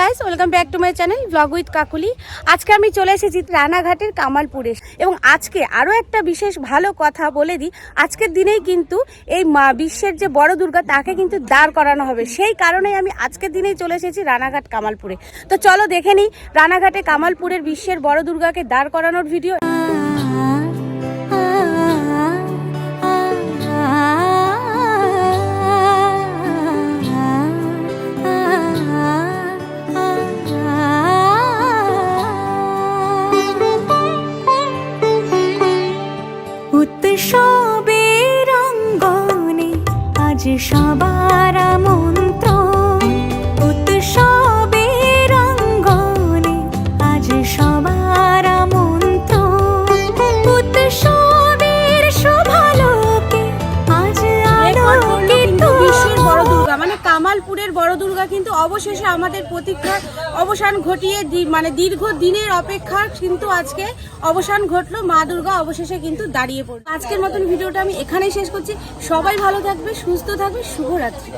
Welcome back to my channel blog with Kakuli আজকে আমি চলে এসেছি রানাঘাটের কামালপুরে এবং আজকে আরও একটা বিশেষ ভালো কথা বলে দিই। আজকের দিনেই কিন্তু এই মা- বিশ্বের যে বড় দুর্গা, তাকে কিন্তু দাঁড় করানো হবে। সেই কারণেই আমি আজকের দিনেই চলে এসেছি রানাঘাট কামালপুরে। তো চলো দেখে নিই রানাঘাটে কামালপুরের বিশ্বের বড় দুর্গাকে দাঁড় করানোর ভিডিও উৎসবের অঙ্গনে আজ সবার মন্ত্র উৎসবের অঙ্গনে আজ সবার মানে কামালপুরের বড় দুর্গা কিন্তু অবশেষে আমাদের প্রতীক্ষার অবসান ঘটিয়ে মানে দীর্ঘ দিনের অপেক্ষার কিন্তু আজকে অবসান ঘটলো। মা দুর্গা অবশেষে কিন্তু দাঁড়িয়ে পড়ল। আজকের মতন ভিডিওটা আমি এখানেই শেষ করছি। সবাই ভালো থাকবে, সুস্থ থাকবে, শুভরাত্রি।